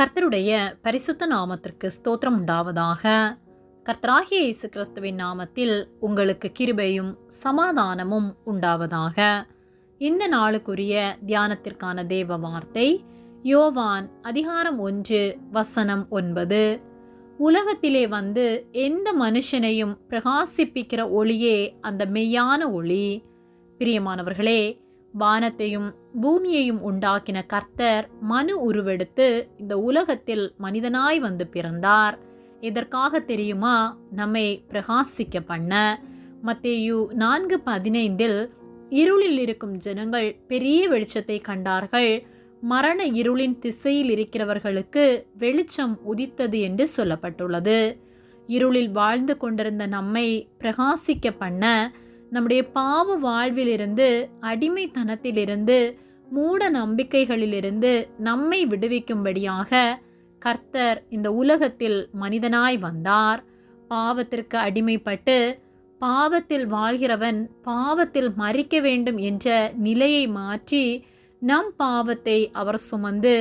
கர்த்தருடைய பரிசுத்த நாமத்திற்கு ஸ்தோத்திரம் உண்டாவதாக. கர்த்தராகிய இயேசு கிறிஸ்துவின் நாமத்தில் உங்களுக்கு கிருபையும் சமாதானமும் உண்டாவதாக. இந்த நாளுக்குரிய தியானத்திற்கான தேவ வார்த்தை யோவான் அதிகாரம் ஒன்று வசனம் ஒன்பது. உலகத்திலே வந்து எந்த மனுஷனையும் பிரகாசிப்பிக்கிற ஒளியே அந்த மெய்யான ஒளி. பிரியமானவர்களே வானத்தையும் பூமியையும் உண்டாக்கின கர்த்தர் மனு உருவெடுத்து இந்த உலகத்தில் மனிதனாய் வந்து பிறந்தார். எதற்காக தெரியுமா? நம்மை பிரகாசிக்க பண்ண. மத்தேயு நான்கு பதினைந்தில் இருளில் இருக்கும் ஜனங்கள் பெரிய வெளிச்சத்தை கண்டார்கள். மரண இருளின் திசையில் இருக்கிறவர்களுக்கு வெளிச்சம் உதித்தது என்று சொல்லப்பட்டுள்ளது. இருளில் வாழ்ந்து கொண்டிருந்த நம்மை பிரகாசிக்க பண்ண நம்முடைய பாவ வாழ்விலிருந்து அடிமைத்தனத்திலிருந்து மூட நம்பிக்கைகளிலிருந்து நம்மை விடுவிக்கும்படியாக கர்த்தர் இந்த உலகத்தில் மனிதனாய் வந்தார். பாவத்திற்கு அடிமைப்பட்டு பாவத்தில் வாழ்கிறவன் பாவத்தில் மறிக்க வேண்டும் என்ற நிலையை மாற்றி நம் பாவத்தை அவர் சுமந்து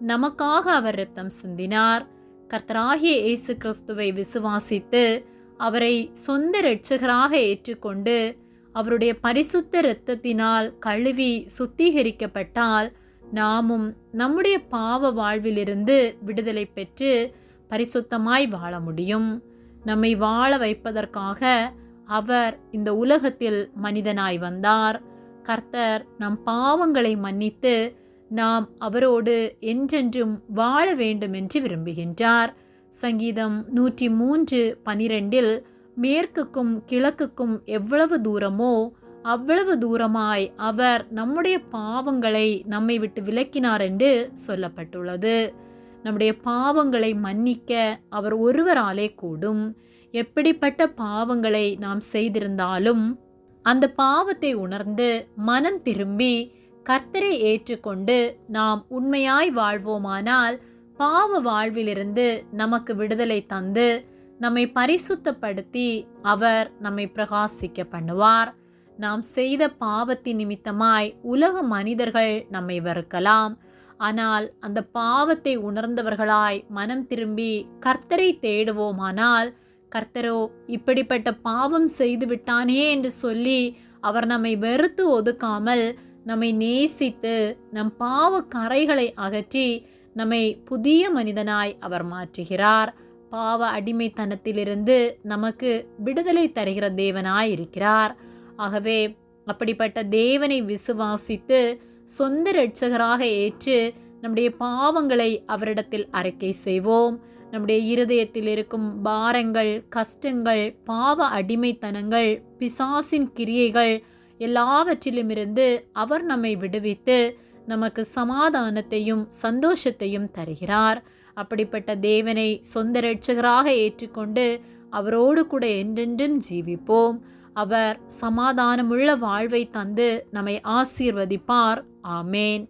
நமக்காக அவர் ரத்தம் சிந்தினார். கர்த்தராகிய இயேசு கிறிஸ்துவை விசுவாசித்து அவரை சொந்த இரட்சகராக ஏற்றுக்கொண்டு அவருடைய பரிசுத்த இரத்தத்தினால் கழுவி சுத்திகரிக்கப்பட்டால் நாமும் நம்முடைய பாவ வாழ்விலிருந்து விடுதலை பெற்று பரிசுத்தமாய் வாழ முடியும். நம்மை வாழ வைப்பதற்காக அவர் இந்த உலகத்தில் மனிதனாய் வந்தார். கர்த்தர் நம் பாவங்களை மன்னித்து நாம் அவரோடு என்றென்றும் வாழ வேண்டும் என்று விரும்புகின்றார். சங்கீதம் நூற்றி மூன்று பனிரெண்டில் மேற்குக்கும் கிழக்குக்கும் எவ்வளவு தூரமோ அவ்வளவு தூரமாய் அவர் நம்முடைய பாவங்களை நம்மை விட்டு விலக்கினார் என்று சொல்லப்பட்டுள்ளது. நம்முடைய பாவங்களை மன்னிக்க அவர் ஒருவராலே கூடும். எப்படிப்பட்ட பாவங்களை நாம் செய்திருந்தாலும் அந்த பாவத்தை உணர்ந்து மனம் திரும்பி கர்த்தரை ஏற்றுக்கொண்டு நாம் உண்மையாய் வாழ்வோமானால் பாவ வாழ்விலிருந்து நமக்கு விடுதலை தந்து நம்மை பரிசுத்தப்படுத்தி அவர் நம்மை பிரகாசிக்க பண்ணுவார். நாம் செய்த பாவத்தின் நிமித்தமாய் உலக மனிதர்கள் நம்மை வெறுக்கலாம். ஆனால் அந்த பாவத்தை உணர்ந்தவர்களாய் மனம் திரும்பி கர்த்தரை தேடுவோமானால் கர்த்தரோ இப்படிப்பட்ட பாவம் செய்து விட்டானே என்று சொல்லி அவர் நம்மை வெறுத்து ஒதுக்காமல் நம்மை நேசித்து நம் பாவ கரைகளை அகற்றி நம்மை புதிய மனிதனாய் அவர் மாற்றுகிறார். பாவ அடிமைத்தனத்திலிருந்து நமக்கு விடுதலை தருகிற தேவனாய் இருக்கிறார் ஆகவே அப்படிப்பட்ட தேவனை விசுவாசித்து சொந்த இரட்சகராக ஏற்று நம்முடைய பாவங்களை அவரிடத்தில் அறிக்கை செய்வோம். நம்முடைய இருதயத்தில் இருக்கும் பாரங்கள் கஷ்டங்கள் பாவ அடிமைத்தனங்கள் பிசாசின் கிரியைகள் எல்லாவற்றிலுமிருந்து அவர் நம்மை விடுவித்து நமக்கு சமாதானத்தையும் சந்தோஷத்தையும் தருகிறார். அப்படிப்பட்ட தேவனை சொந்த ரட்சகராக ஏற்றுக்கொண்டு அவரோடு கூட என்றென்றும் ஜீவிப்போம். அவர் சமாதானமுள்ள வாழ்வை தந்து நம்மை ஆசீர்வதிப்பார். ஆமேன்.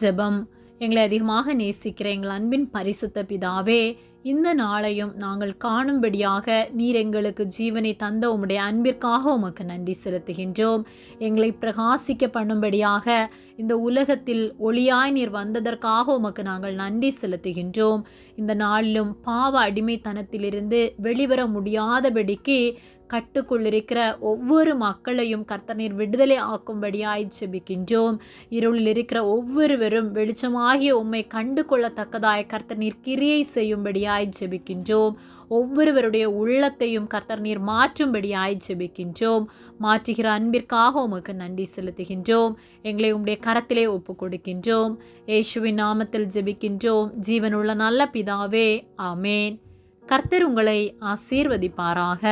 ஜெபம். எங்களை அதிகமாக நேசிக்கிற எங்கள் அன்பின் பரிசுத்த பிதாவே இந்த நாளையும் நாங்கள் காணும்படியாக நீர் எங்களுக்கு ஜீவனை தந்த உம்முடைய அன்பிற்காக உமக்கு நன்றி செலுத்துகின்றோம். எங்களை பிரகாசிக்க பண்ணும்படியாக இந்த உலகத்தில் ஒளியாய் நீர் வந்ததற்காக உமக்கு நாங்கள் நன்றி செலுத்துகின்றோம். இந்த நாளிலும் பாவ அடிமைத்தனத்திலிருந்து வெளிவர முடியாதபடிக்கு கட்டுக்குள்ளிருக்கிற ஒவ்வொரு மக்களையும் கர்த்தர் நீர் விடுதலை ஆக்கும்படியாய் ஜெபிக்கின்றோம். இருளில் இருக்கிற ஒவ்வொருவரும் வெளிச்சமாகிய உம்மை கண்டு கொள்ளத்தக்கதாய் கர்த்தர் நீர் கிரியை செய்யும்படியாய் ஜெபிக்கின்றோம். ஒவ்வொருவருடைய உள்ளத்தையும் கர்த்தர் நீர் மாற்றும்படியாய் ஜெபிக்கின்றோம். மாற்றுகிற அன்பிற்காக உமக்கு நன்றி செலுத்துகின்றோம். எங்களை உம்முடைய கரத்திலே ஒப்பு கொடுக்கின்றோம் இயேசுவின் நாமத்தில் ஜெபிக்கின்றோம். ஜீவனுள்ள நல்ல பிதாவே ஆமேன். கர்த்தர் உங்களை ஆசீர்வதிப்பாராக.